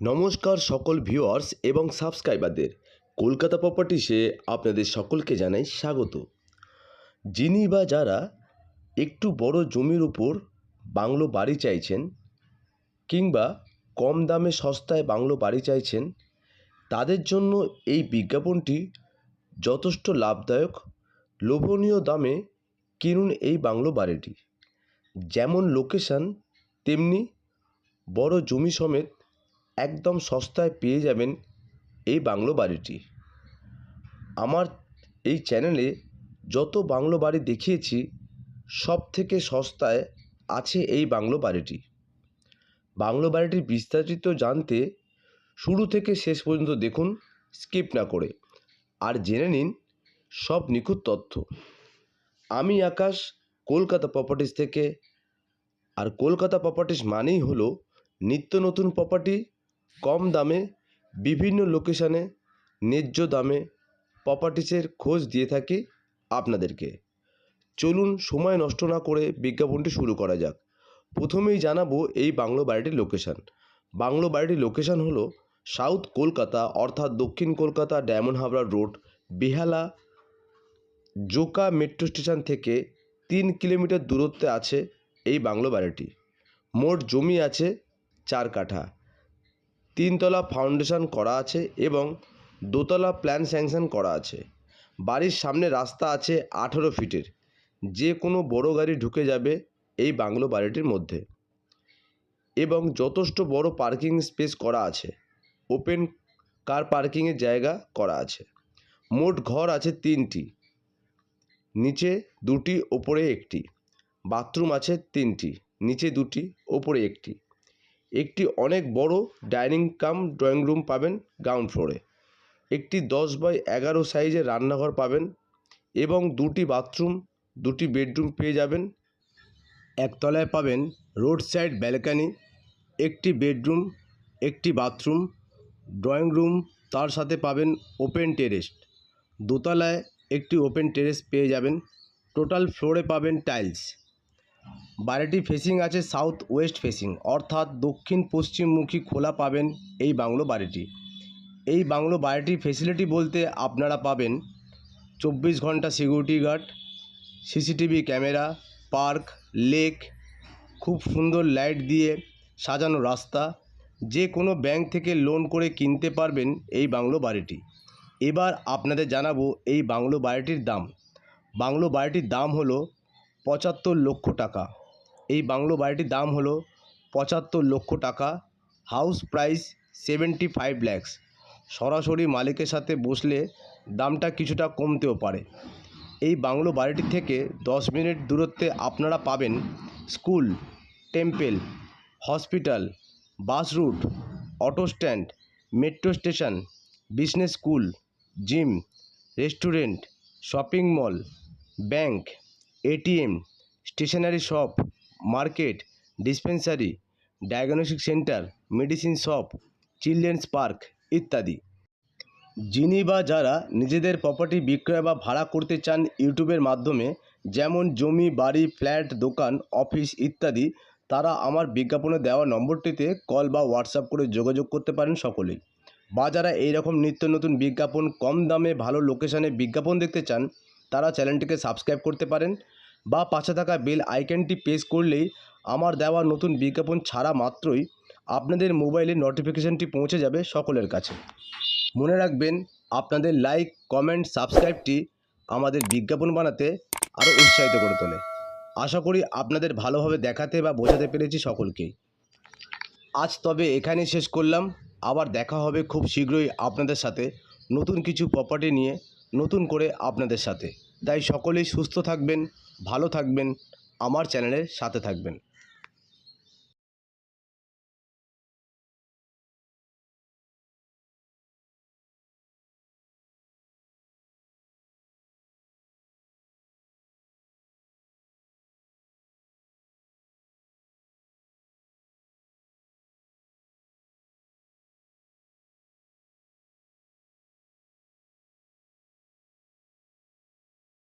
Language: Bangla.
নমস্কার সকল ভিউয়ার্স এবং সাবস্ক্রাইবারদের। কলকাতা প্রপার্টিসে আপনাদের সকলকে জানাই স্বাগত। যিনি বা যারা একটু বড় জমির উপর বাংলো বাড়ি চাইছেন কিংবা কম দামে সস্তায় বাংলো বাড়ি চাইছেন, তাদের জন্য এই বিজ্ঞাপনটি যথেষ্ট লাভদায়ক, লোভনীয় দামে কিনুন এই বাংলো বাড়িটি। যেমন লোকেশান তেমনি বড় জমি সমেত একদম সস্তায় পেয়ে যাবেন এই বাংলো বাড়িটি। আমার এই চ্যানেলে যত বাংলো বাড়ি দেখিয়েছি সব থেকে সস্তায় আছে এই বাংলো বাড়িটি। বাংলো বাড়িটির বিস্তারিত জানতে শুরু থেকে শেষ পর্যন্ত দেখুন, স্কিপ না করে। আর জেনে নিন সব নিখুঁত তথ্য। আমি আকাশ, কলকাতা প্রপার্টিস থেকে। আর কলকাতা প্রপার্টিস মানেই হলো নিত্য নতুন প্রপার্টি কম দামে বিভিন্ন লোকেশানে ন্যায্য দামে প্রপার্টিসের খোঁজ দিয়ে থাকি আপনাদেরকে। চলুন সময় নষ্ট না করে বিজ্ঞাপনটি শুরু করা যাক। প্রথমেই জানাব এই বাংলো বাড়িটির লোকেশান বাংলো বাড়িটির লোকেশান হলো সাউথ কলকাতা অর্থাৎ দক্ষিণ Kolkata diamond Habra road Behala Joka metro station থেকে তিন কিলোমিটার দূরত্বে আছে এই বাংলো বাড়িটি। মোট জমি আছে চার কাঠা। তিনতলা ফাউন্ডেশন করা আছে এবং দোতলা প্ল্যান স্যাংশন করা আছে। বাড়ির সামনে রাস্তা আছে আঠেরো ফিটের। যে কোনো বড় গাড়ি ঢুকে যাবে এই বাংলো বাড়িটির মধ্যে। এবং যথেষ্ট বড় পার্কিং স্পেস করা আছে। ওপেন কার পার্কিংয়ের জায়গা করা আছে। মোট ঘর আছে তিনটি। নিচে দুটি, ওপরে একটি। বাথরুম আছে তিনটি। নিচে দুটি, ওপরে একটি। একটি অনেক বড় ডাইনিং কাম ড্রয়িং রুম পাবেন গ্রাউন্ড ফ্লোরে। একটি দশ বাই এগারো সাইজের রান্নাঘর পাবেন এবং দুটি বাথরুম, দুটি বেডরুম পেয়ে যাবেন। একতলায় পাবেন রোড সাইড ব্যালকানি, একটি বেডরুম, একটি বাথরুম, ড্রয়িং রুম, তার সাথে পাবেন ওপেন টেরেস। দোতলায় একটি ওপেন টেরেস পেয়ে যাবেন। টোটাল ফ্লোরে পাবেন টাইলস। বাড়িটি ফেসিং আছে সাউথ ওয়েস্ট ফেসিং অর্থাৎ দক্ষিণ পশ্চিমমুখী খোলা পাবেন এই বাংলো বাড়িটি। এই বাংলো বাড়িটির ফেসিলিটি বলতে আপনারা পাবেন চব্বিশ ঘণ্টা security guard CCTV camera park lake খুব সুন্দর লাইট দিয়ে সাজানো রাস্তা। যে কোনো ব্যাংক থেকে লোন করে কিনতে পারবেন এই বাংলো বাড়িটি। এবার আপনাদের জানাব এই বাংলো বাড়িটির দাম। বাংলো বাড়িটির দাম হলো পঁচাত্তর লক্ষ টাকা। এই বাংলো বাড়িটির দাম হলো পঁচাত্তর লক্ষ টাকা। House price seventy five lakhs. সরাসরি মালিকের সাথে বসলে দামটা কিছুটা কমতেও পারে। এই বাংলো বাড়িটি থেকে দশ মিনিট দূরত্বে আপনারা পাবেন school, temple, hospital, bus route, auto stand, metro station, business school, gym, restaurant, shopping mall, bank, ATM, stationery shop market, dispensary, diagnostic centre, medicine shop, children's park ইত্যাদি। যিনি বা যারা নিজেদের প্রপার্টি বিক্রয় বা ভাড়া করতে চান ইউটিউবের মাধ্যমে, যেমন জমি, বাড়ি, ফ্ল্যাট, দোকান, অফিস ইত্যাদি, তারা আমার বিজ্ঞাপনে দেওয়া নম্বরটিতে কল বা হোয়াটসঅ্যাপ করে যোগাযোগ করতে পারেন সকলেই। বা যারা এইরকম নিত্য নতুন বিজ্ঞাপন, কম দামে ভালো লোকেশানে বিজ্ঞাপন দেখতে চান, তারা চ্যানেলটিকে সাবস্ক্রাইব করতে পারেন। বা পাশে থাকা বেল আইকনটি প্রেস করলেই আমার দেওয়া নতুন বিজ্ঞাপন ছাড়া মাত্রই আপনাদের মোবাইলে নোটিফিকেশানটি পৌঁছে যাবে সকলের কাছে। মনে রাখবেন, আপনাদের লাইক কমেন্ট সাবস্ক্রাইবটি আমাদের বিজ্ঞাপন বানাতে আরও উৎসাহিত করে তোলে। আশা করি আপনাদের ভালোভাবে দেখাতে বা বোঝাতে পেরেছি সকলকেই আজ তবে এখানেই শেষ করলাম। আবার দেখা হবে খুব শীঘ্রই আপনাদের সাথে নতুন কিছু প্রপার্টি নিয়ে, নতুন করে আপনাদের সাথে। তাই সকলেই সুস্থ থাকবেন ভালো থাকবেন আমার চ্যানেলের সাথে থাকবেন।